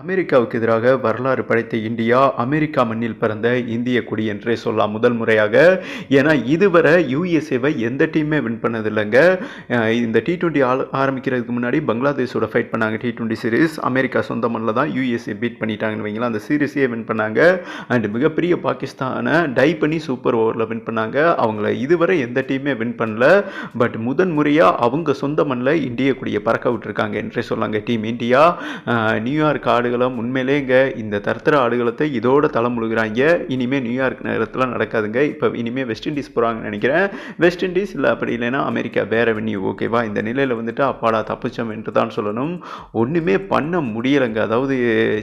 அமெரிக்காவுக்கு எதிராக வரலாறு படைத்த இந்தியா அமெரிக்கா மண்ணில் பிறந்த இந்திய குடி என்றே சொல்லலாம் முதல் முறையாக. ஏன்னா இதுவரை யூஎஸ்ஏவை எந்த டீமே வின் பண்ணதில்லைங்க. இந்த டி டுவெண்ட்டி ஆரம்பிக்கிறதுக்கு முன்னாடி பங்களாதேஷோட ஃபைட் பண்ணாங்க டி டுவெண்ட்டி சீரிஸ் அமெரிக்கா சொந்த மண்ணில் தான் யூஎஸ்ஏ பீட் பண்ணிட்டாங்கன்னு வைங்களா அந்த சீரிஸையே வின் பண்ணாங்க. அண்ட் மிகப்பெரிய பாகிஸ்தானை டை பண்ணி சூப்பர் ஓவரில் வின் பண்ணாங்க. அவங்கள இதுவரை எந்த டீமே வின் பண்ணல. பட் முதன் முறையாக அவங்க சொந்த மண்ணில் இந்திய குடியை பறக்க விட்டுருக்காங்க என்றே சொல்லாங்க டீம் இந்தியா நியூயார்க் ஆடுகளம். உண்மையிலே இங்கே இந்த தர்த்தர ஆடுகளத்தை இதோட தளம் முழுகிறாங்க. இனிமேல் நியூயார்க் நகரத்தில் நடக்காதுங்க. இப்போ இனிமேல் வெஸ்ட் இண்டீஸ் போகிறாங்கன்னு நினைக்கிறேன். வெஸ்ட் இண்டீஸ் இல்லை அப்படி இல்லைன்னா அமெரிக்கா வேற வென்யூ ஓகேவா இந்த நிலையில் வந்துட்டு அப்பாடா தப்பிச்சோம் என்று தான் சொல்லணும். ஒன்றுமே பண்ண முடியலைங்க. அதாவது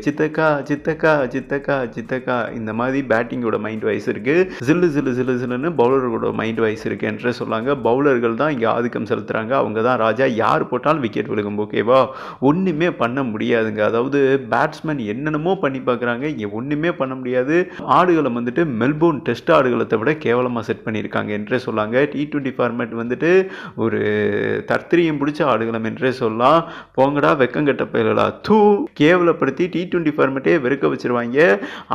சித்தக்கா சித்தக்கா சித்தக்கா சித்தக்கா இந்த மாதிரி பேட்டிங்கோட மைண்ட் வைஸ் இருக்குது ஜில்லு ஜில்லு ஜில்லு ஜில்லுன்னு பவுலர்களோட மைண்ட் வைஸ் இருக்குது என்று சொல்லாங்க. பவுலர்கள் தான் இங்கே ஆதிக்கம் செலுத்துகிறாங்க அவங்க தான் ராஜா. யார் போட்டாலும் விக்கெட் விழுகும் ஓகேவா ஒன்றுமே பண்ண முடியாதுங்க. அதாவது பேட்ஸ்மேன் என்னென்னமோ பண்ணி பார்க்குறாங்க. இங்கே ஒன்றுமே பண்ண முடியாது. ஆடுகளை வந்துட்டு மெல்போர்ன் டெஸ்ட் ஆடுகளத்தை விட கேவலமாக செட் பண்ணியிருக்காங்க என்றே சொல்லாங்க. டி டுவெண்ட்டி ஃபார்மேட் வந்துட்டு ஒரு தர்த்திரியம் பிடிச்ச ஆடுகளம் என்றே சொல்லலாம். போங்கடா வெக்கங்கட்ட பயிலடா. தூ கேவலப்படுத்தி டி ட்வெண்ட்டி ஃபார்மேட்டே வெறுக்க வச்சிருவாங்க.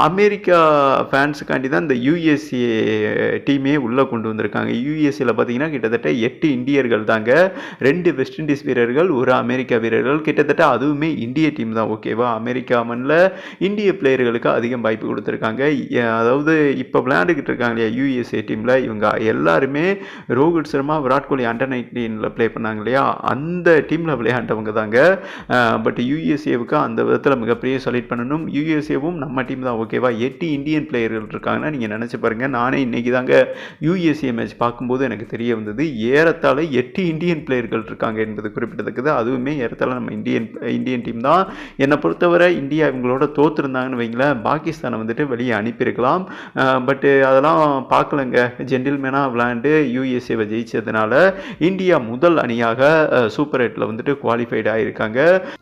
அமெரிக்கா ஃபேன்ஸுக்காண்டி தான் இந்த யூஎஸ்ஏ டீமே உள்ளே கொண்டு வந்திருக்காங்க. யூஎஸ்ஏல பார்த்தீங்கன்னா கிட்டத்தட்ட எட்டு இந்தியர்கள் தாங்க. ரெண்டு வெஸ்ட் இண்டீஸ் வீரர்கள் ஒரு அமெரிக்கா வீரர்கள். கிட்டத்தட்ட அதுவுமே இந்திய டீம் தான் ஓகேவா அமெரிக்கா மண்ணில் இந்திய பிளேயர்களுக்கு அதிகம் வாய்ப்பு கொடுத்துருக்காங்க. அதாவது இப்போ விளையாண்டுக்கிட்டு இருக்காங்க இல்லையா யூஎஸ்ஏ டீமில் இவங்க எல்லாருமே ரோஹித் சர்மா விராட் கோலி அண்டர் நைன்டீனில் ப்ளே பண்ணாங்க இல்லையா அந்த டீமில் விளையாண்டவங்க தாங்க. பட் யூஎஸ்ஏவுக்கு அந்த விதத்தில் மிகப்பெரிய செலக்ட் பண்ணணும். யூஎஸ்ஏவும் நம்ம டீம் தான் ஓகேவா எட்டு இந்தியன் பிளேயர்கள் இருக்காங்கன்னா நீங்கள் நினச்சி பாருங்கள் நானே இன்றைக்கி தாங்க யூஎஸ்ஏ மேட்ச் பார்க்கும்போது எனக்கு தெரிய வந்தது ஏறத்தாழ எட்டு இந்தியன் பிளேயர்கள் இருக்காங்க என்பது குறிப்பிடத்தக்கது. அதுவுமே ஏறத்தாழ நம்ம இந்தியன் இந்தியன் டீம் தான். என்னை பொறுத்தவரை இந்தியா இவங்களோட தோத்துருந்தாங்கன்னு வைங்களேன் பாகிஸ்தானை வந்துட்டு வெளியே அனுப்பியிருக்கலாம். பட்டு அதெல்லாம் பார்க்கலங்க. ஜென்டில்மேனாக விளையாண்டு யூஎஸ்ஏவை ஜெயிச்சதுனால இந்தியா முதல் அணியாக சூப்பர் எயிட்டில் வந்துட்டு குவாலிஃபைட் ஆகியிருக்காங்க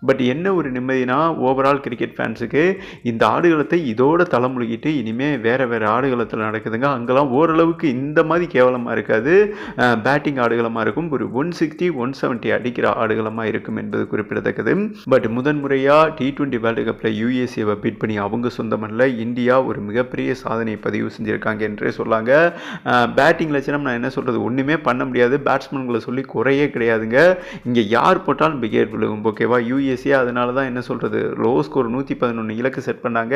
பட் என்ன ஒரு நிம்மதினா ஓவரால் கிரிக்கெட் ஃபேன்ஸுக்கு இந்த ஆடுகளத்தை இதோட தலைமுழுகிட்டு இனிமேல் வேறு வேறு ஆடுகளத்தில் நடக்குதுங்க. அங்கெல்லாம் ஓரளவுக்கு இந்த மாதிரி கேவலமாக இருக்காது. பேட்டிங் ஆடுகளமாக இருக்கும். ஒரு ஒன் சிக்ஸ்டி ஒன் செவன்ட்டி அடிக்கிற ஆடுகளமாக இருக்கும் என்பது குறிப்பிடத்தக்கது. பட் முதன்முறையாக டி ட்வெண்ட்டி வேர்ல்டு கப்பில் யூஎஸ்ஏவை பீட் பண்ணி அவங்க சொந்தமல்ல. இந்தியா ஒரு மிகப்பெரிய சாதனை பதிவு செஞ்சுருக்காங்க என்றே சொல்லாங்க. பேட்டிங் லட்சணம் நான் என்ன சொல்கிறது ஒன்றுமே பண்ண முடியாது. பேட்ஸ்மேன்களை சொல்லி குறையே கிடையாதுங்க. இங்கே யார் போட்டாலும் விக்கெட் விழுகும் ஓகேவா யூஎஸ்ஏ அதனால தான் என்ன சொல்கிறது லோ ஸ்கோர் நூற்றி பதினொன்று இலக்கு செட் பண்ணாங்க.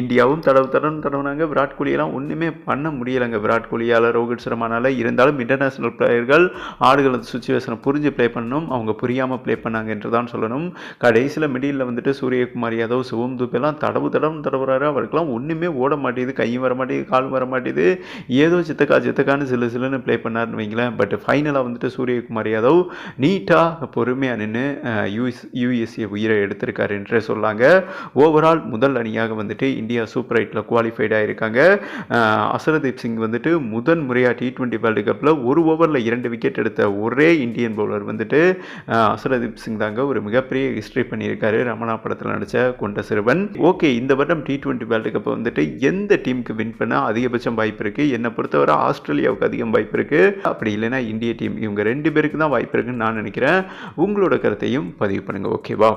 இந்தியாவும் தடவு தடவு தடவுனாங்க. விராட் கோலியெல்லாம் ஒன்றுமே பண்ண முடியலைங்க. விராட் கோலியால் ரோஹித் சர்மானால் இருந்தாலும் இன்டர்நேஷ்னல் பிளேயர்கள் ஆடுகள சுச்சுவேஷனை புரிஞ்சு ப்ளே பண்ணணும். அவங்க புரியாமல் ப்ளே பண்ணாங்க என்று தான் சொல்லணும். கடைசியில் மிடில் வந்துட்டு சூரியகுமார் யாதவ் சிவம் துபெல்லாம் தடவு தடவு தடவுறாரு. அவருக்கெல்லாம் ஒன்றுமே ஓட மாட்டேங்குது கையும் வர மாட்டேங்குது கால் வர மாட்டேங்குது. ஏதோ சித்தக்கா சித்தக்கான்னு சில சிலுன்னு ப்ளே பண்ணாருன்னு வைங்களேன். பட் ஃபைனலாக வந்துட்டு சூரியகுமார் யாதவ் நீட்டாக பொறுமையாக நின்று யூஎஸ் யூஎஸ்ஏ உயிரை எடுத்திருக்காரு என்றே சொல்லாங்க. ஓவரால் முதல் அணியாக வந்துட்டு இந்தியா சூப்பர் எயிட்டில் குவாலிஃபைட் ஆகிருக்காங்க அசரதீப் சிங் வந்துட்டு முதன் முறையாக டி ட்வெண்ட்டி வேர்ல்டு கப்பில் ஒரு ஓவரில் இரண்டு விக்கெட் எடுத்த ஒரே இந்தியன் பவுலர் வந்துட்டு அசரதீப் சிங் தாங்க ஒரு மிகப்பெரிய ஹிஸ்ட்ரி பண்ணியிருக்காரு ரமணா படத்தில் நடித்த கொண்ட சிறுவன். ஓகே இந்த வருடம் டி டுவெண்ட்டி வேர்ல்டு கப்பை வந்துட்டு எந்த டீமுக்கு வின் பண்ண அதிகபட்சம் வாய்ப்பு இருக்குது என்னை பொறுத்தவரை ஆஸ்திரேலியாவுக்கு அதிகம் வாய்ப்பு இருக்குது அப்படி இல்லைன்னா இந்திய டீம் இவங்க ரெண்டு பேருக்கு தான் வாய்ப்பு இருக்குன்னு நான் நினைக்கிறேன். உங்களோட கருத்தையும் பதிவு பண்ணுங்கள் ஓகேவா?